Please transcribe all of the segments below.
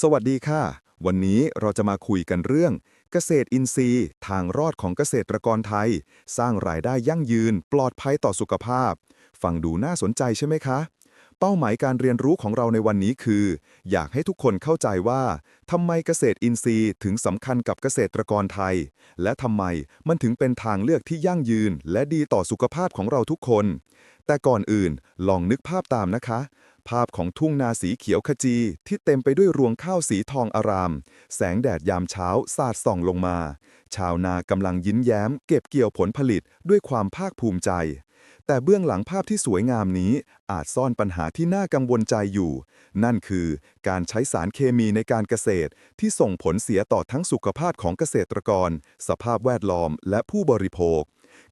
สวัสดีค่ะ วันนี้เราจะมาคุยกันเรื่อง เกษตรอินทรีย์ ทางรอดของเกษตรกรไทย สร้างรายได้ยั่งยืน ปลอดภัยต่อสุขภาพ ฟังดูน่าสนใจใช่ไหมคะ เป้าหมายการเรียนรู้ของเราในวันนี้คือ อยากให้ทุกคนเข้าใจว่าทำไมเกษตรอินทรีย์ถึงสำคัญกับเกษตรกรไทย และทำไมมันถึงเป็นทางเลือกที่ยั่งยืน และดีต่อสุขภาพของเราทุกคน แต่ก่อนอื่นลองนึกภาพตามนะคะ ภาพของทุ่งนาสีเขียวขจีที่เต็มไปด้วยรวงข้าวสีทองอาราม แสงแดดยามเช้าสาดส่องลงมา ชาวนากำลังยิ้มแย้ม เก็บเกี่ยวผลผลิตด้วยความภาคภูมิใจ แต่เบื้องหลังภาพที่สวยงามนี้อาจซ่อนปัญหาที่น่ากังวลใจอยู่ นั่นคือการใช้สารเคมีในการเกษตร ที่ส่งผลเสียต่อทั้งสุขภาพของเกษตรกร สภาพแวดล้อม และผู้บริโภค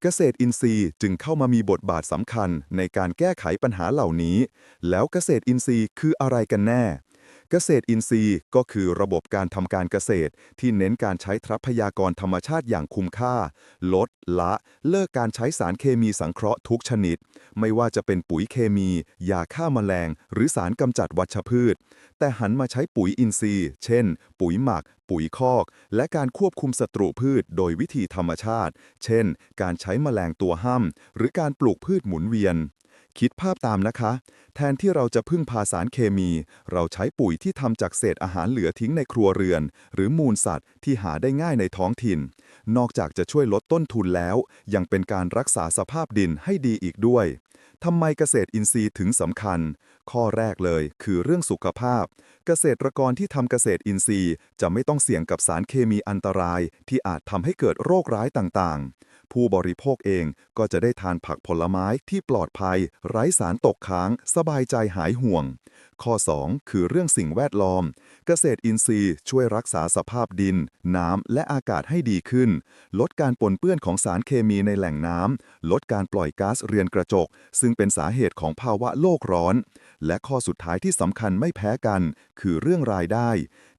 เกษตรอินทรีย์จึงเข้ามามีบทบาทสำคัญในการแก้ไขปัญหาเหล่านี้ แล้วเกษตรอินทรีย์คืออะไรกันแน่ เกษตรอินทรีย์ก็คือระบบการทำการเกษตร ที่เน้นการใช้ทรัพยากรธรรมชาติอย่างคุ้มค่า ลด ละ เลิกการใช้สารเคมีสังเคราะห์ทุกชนิด ไม่ว่าจะเป็นปุ๋ยเคมี ยาฆ่าแมลง หรือสารกำจัดวัชพืช แต่หันมาใช้ปุ๋ยอินทรีย์ เช่น ปุ๋ยหมัก ปุ๋ยคอก และการควบคุมศัตรูพืชโดยวิธีธรรมชาติ เช่น การใช้แมลงตัวห้ามหรือการปลูกพืชหมุนเวียน คิดภาพตามนะคะ แทนที่เราจะพึ่งพาสารเคมี เราใช้ปุ๋ยที่ทำจากเศษอาหารเหลือทิ้งในครัวเรือน หรือมูลสัตว์ที่หาได้ง่ายในท้องถิ่น นอกจากจะช่วยลดต้นทุนแล้ว ยังเป็นการรักษาสภาพดินให้ดีอีกด้วย ทำไมเกษตรอินทรีย์ถึงสำคัญ ข้อแรกเลยคือเรื่องสุขภาพ เกษตรกรที่ทำเกษตรอินทรีย์จะไม่ต้องเสี่ยงกับสารเคมีอันตราย ที่อาจทำให้เกิดโรคร้ายต่างๆ ผู้บริโภคเองก็จะได้ทานผักผลไม้ที่ปลอดภัย ไร้สารตกค้าง สบายใจหายห่วง ข้อ 2 คือเรื่องสิ่งแวดล้อม เกษตรอินทรีย์ช่วยรักษาสภาพดิน น้ำและอากาศให้ดีขึ้น ลดการปนเปื้อนของสารเคมีในแหล่งน้ำลดการปล่อยก๊าซเรือนกระจกซึ่งเป็นสาเหตุของภาวะโลกร้อน และข้อสุดท้ายที่สำคัญไม่แพ้กัน คือเรื่องรายได้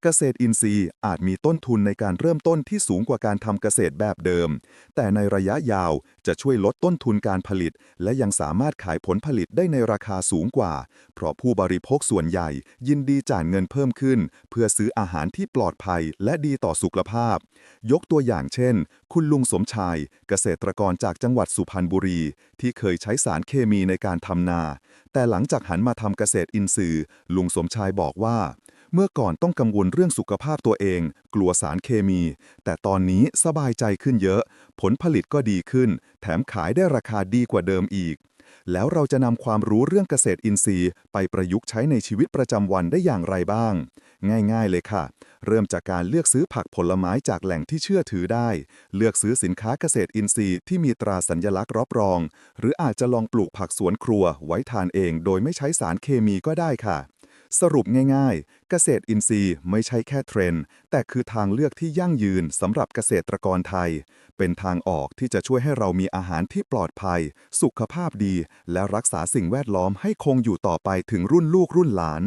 เกษตรอินทรีย์อาจมีต้นทุนในการเริ่มต้นที่สูงกว่าการทำเกษตรแบบเดิม แต่ในระยะยาวจะช่วยลดต้นทุนการผลิต และยังสามารถขายผลผลิตได้ในราคาสูงกว่า เพราะผู้บริโภคส่วนใหญ่ ยินดีจ่ายเงินเพิ่มขึ้น เพื่อซื้ออาหารที่ปลอดภัยและดีต่อสุขภาพ ยกตัวอย่างเช่น คุณลุงสมชายเกษตรกรจากจังหวัดสุพรรณบุรี ที่เคยใช้สารเคมีในการทำนา แต่หลังจากหันมาทำเกษตรอินทรีย์ ลุงสมชายบอกว่า เมื่อก่อนต้องกังวลเรื่องสุขภาพตัวเอง กลัวสารเคมี แต่ตอนนี้สบายใจขึ้นเยอะ ผลผลิตก็ดีขึ้น แถมขายได้ราคาดีกว่าเดิมอีก แล้วเราจะนำความรู้เรื่องเกษตรอินทรีย์ ไปประยุกต์ใช้ในชีวิตประจำวันได้อย่างไรบ้าง ง่าย ๆ เลยค่ะ เริ่มจากการเลือกซื้อผักผลไม้จากแหล่งที่เชื่อถือได้ เลือกซื้อสินค้าเกษตรอินทรีย์ที่มีตราสัญลักษณ์รับรอง หรืออาจจะลองปลูกผักสวนครัวไว้ทานเองโดยไม่ใช้สารเคมีก็ได้ค่ะ สรุปง่ายๆ เกษตรอินทรีย์ไม่ใช่แค่เทรนด์ แต่คือทางเลือกที่ยั่งยืนสำหรับเกษตรกรไทย เป็นทางออกที่จะช่วยให้เรามีอาหารที่ปลอดภัย สุขภาพดี และรักษาสิ่งแวดล้อมให้คงอยู่ต่อไปถึงรุ่นลูกรุ่นหลาน